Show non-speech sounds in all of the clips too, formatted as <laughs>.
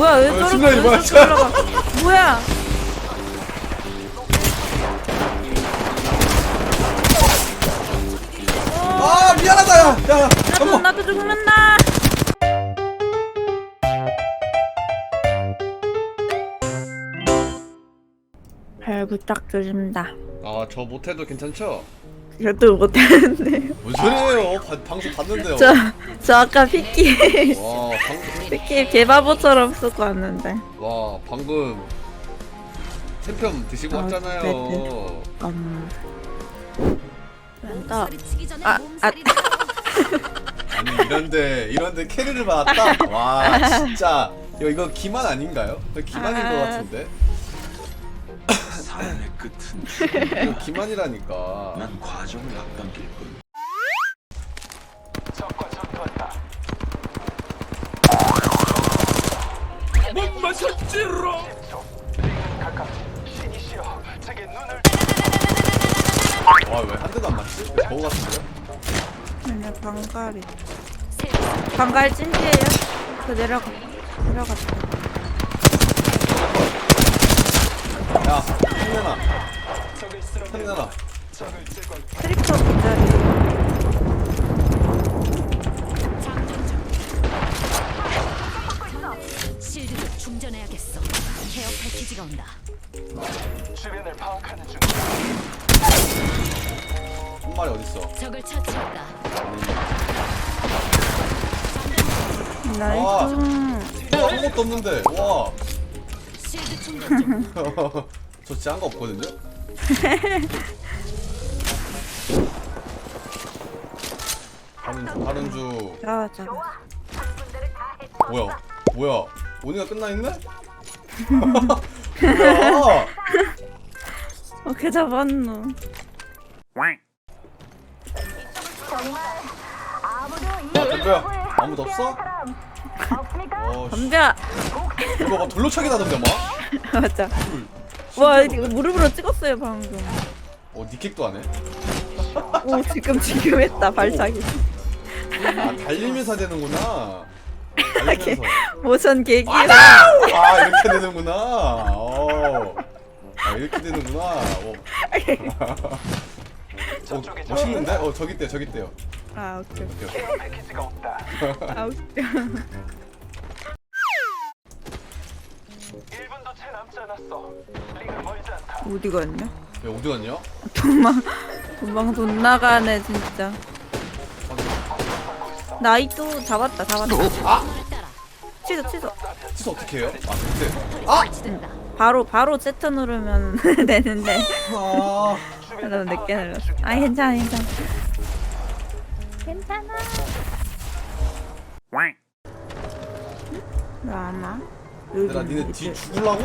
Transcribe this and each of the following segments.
뭐야 왜 어, 저렇게 순간이 왜 뭐야, 저렇게 올라가 뭐야 아 미안하다 야. 야 나도 잠깐만. 나도 죽는다 잘 부탁드립니다 아저 못해도 괜찮죠? 그래도 못했는데요 뭔 소리예요? 바- 방송 봤는데요. 저, 저 아까 피키 와 방금 피키 개바보처럼 쓰고 왔는데 와 방금 챔피언 드시고 아, 왔잖아요. 음... 또 아, 아, 아. <laughs> 아니 이런데 이런데 캐리를 받았다. 와 진짜 이거 이거 기만 아닌가요? 기만인 아. 것 같은데. 삶의 끝은 기만이라니까. 난 과정을 앞당길 뿐. 와왜 한 대도 안 맞지? 버거 같은데요? 아니야 방갈이 방갈 찐지예요? 저 내려가 내려갔다 야 충전해야겠어. 패키지가 온다. 한 마리 어딨어? 적을 처치했다. 나이스 와 아무것도 없는데. 와. 실드 충전 중. <laughs> 저 진짜 한 거 없거든요? 가는 중, 가는 중. 자자 뭐야? 뭐야? 오니가 끝나 있네? <laughs> 뭐야? 어떻게 잡았노 야, 덤벼야. 아무도 없어? 어, 씨. 덤벼 이거 막 돌로 차기 나던데, 막? 맞아 와 이거 무릎으로 찍었어요 방금 어, 니킥도 안 해? 오 지금 지금 했다 발차기 아, 달리면서 되는구나. 달리면서. 모션 계기로 아, 이렇게 되는구나. 어. 아, 이렇게 되는구나. 어. <laughs> 어, 멋있는데? 어, 저기 있대요, 저기 있대요. 아 오케이 오케이, 오케이. 아 웃겨 어. 어디 갔냐? 야, 어디 갔냐? 도망 도망 돈 나가네 진짜 나이도 잡았다 잡았다 따라. 취소 취소 취소 어떻게 해요? 아, 근데. 아! 바로 바로 Z 누르면 <laughs> 되는데 아. 너무 늦게 눌렀어 아 괜찮아 괜찮아 괜찮아 왜안 와? 얘들아, 니네 뒤 죽을라고?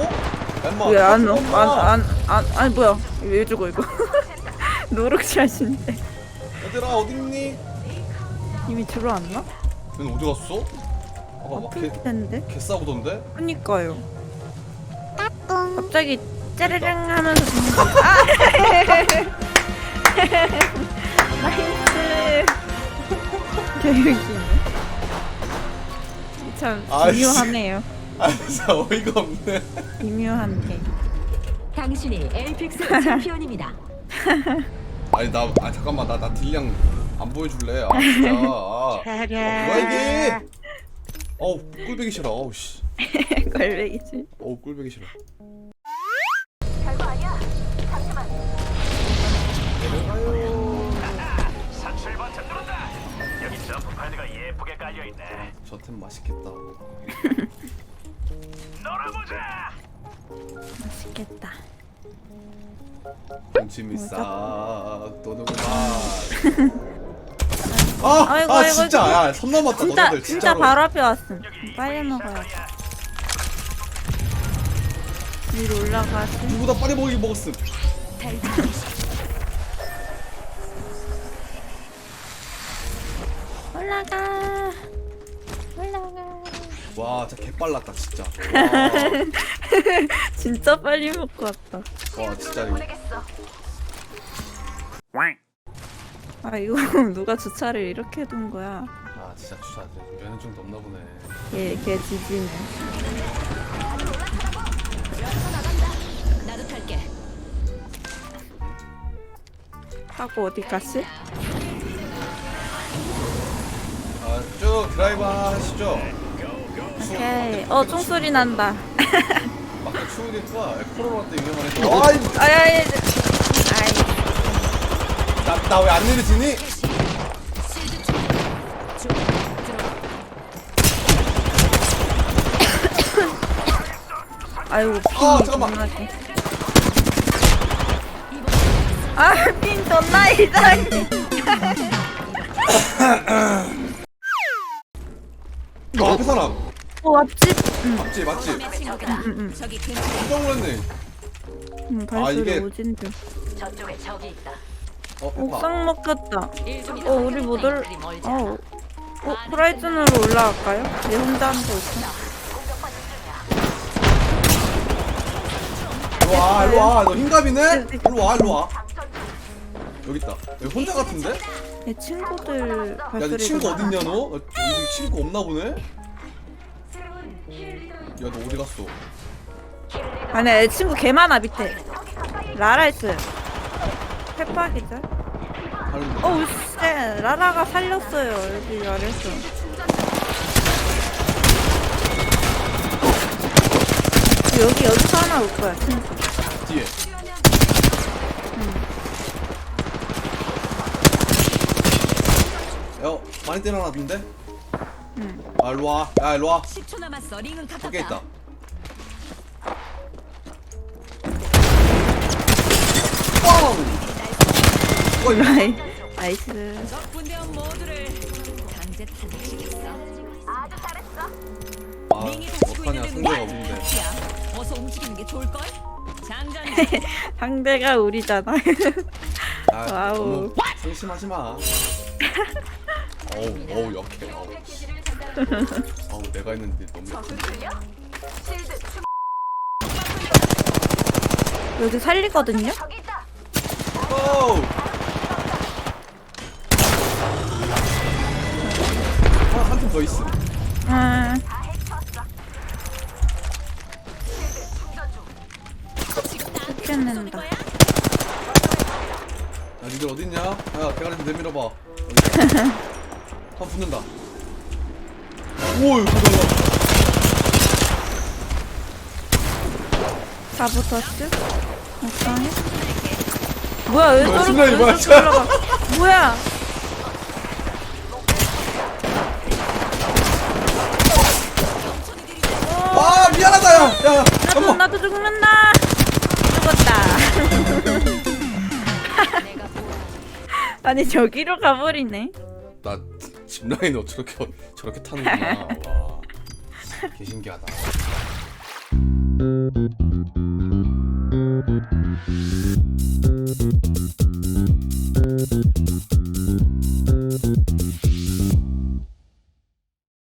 엠마. 왜안 와? 안, 안, 안, 아니 뭐야 왜 죽어 이거 <laughs> 노력샷인데 얘들아, 어딨니? 이미 들어왔나? 얘는 어디 갔어? 아까 막 개, 아플 텐데 개 싸우던데? 그니까요 갑자기 짜르릉 하면서 죽는 <laughs> 아! 나이스 <laughs> 개웃기네 참 아이씨. 기묘하네요 아, 진짜 어이가 없네. 기묘한 게 당신이 엘픽스 챔피언입니다. <laughs> 아니, 나, 아, 잠깐만. 나, 나 딜량 안 보여줄래? 아, 진짜. 아. 아, 뭐야, 이게? 어우, 꿀배기 싫어. 어우, 씨. 걸레기지 어우, 꿀배기 싫어. 사출 버튼 누른다. 여기 점프 패드가 예쁘게 깔려 있네. 저 템 맛있겠다. <laughs> 놀아보자. 맛있겠다 동치미 싹 도는구만. <laughs> 아, 아이고, 아 아이고, 진짜, 아이고. 야, 손 넘었다, 진짜 너네들 진짜 진짜로. 바로 앞에 왔음 빨리 먹어야 돼 위로 올라가지 누구보다 빨리 먹이 먹었음. <laughs> 올라가 와 진짜 개빨랐다 진짜 <laughs> 진짜 빨리 먹고 왔다. 와, 진짜 아 이거 누가 주차를 이렇게 해둔 거야? 아 진짜 주차 면허 좀 넘나 보네 얘, 걔 지지네. 하고 어디 갔지? 아쭉 드라이브 하시죠 오케이. 어 총소리 난다. 막상 추우니까 코로나 때 위험하니까. 아이, 아이 아이. 나 나 왜 안 내려지니? 아이고 아, 핀 잠깐만. 존나게. 아 핀 존나 이상해. 어, 앞에 사람. 어 앞집. 응. 맞지, 맞지. 저기 근처 깜짝 놀랐네. 응 발소리 이게- 오진데. 저쪽에 적이 있다. 어. 옥상 먹혔다. 어 우리 못 올. 어. 어 프라이즌으로 올라갈까요? 내 혼자 한거 있어. 일로 와, 일로 와. 너 흰갑이네? 일로 와, 일로 와. 여기 있다. 여기 혼자 같은데? 야, 내 친구들 발소리. 너 친구 어딨냐, 너? 어, 여기 친구 없나 보네? 야, 너 어디 갔어? 아니 내 친구 개 많아 밑에. 라라 있어요. 페파 기자. 하는데. 어우 쎄 라라가 살렸어요 여기 아래서. 여기 여기서 하나 올 거야 친구. 뒤에. 야, 많이 때려놨는데? 응. 아, 일로 와. 야, 일로 와. 10초 남았어. 링은 밖에 있다. 가깝다. 꽝! 어이, 나이 나이스. 적 군대원 모두를 강제 탄핵시켰어. 아, 링이 닫히고 어떡하냐, 있는 상대가 데 없는데. 야, 어서 움직이는 게 좋을 걸. 장전. <laughs> 상대가 우리잖아. 아, 와우. 너무 상심하지 마. 어우, 어우, 역해. 어우, 씨. <laughs> 어우, 내가 했는데 너무 약해. 여기 살리거든요. 고! 하나, 한팀더 있음. 아. 야, 니들 어딨냐? 야, 대가리 좀 내밀어봐. <laughs> 한 붙는다. 오, 이거 뭐야? 다 붙었지? 옥상에? 뭐야 왜 순간이 왜 뭐야, 저렇게 올라가? 뭐야? 아, 미안하다, 야! 야, 야, 나도 잠깐만. 나도 죽는다. 죽었다. <laughs> <laughs> 아니 저기로 가버리네. 나 짚라인 어 저렇게 저렇게 타는구나. <laughs> 와, 개 신기하다.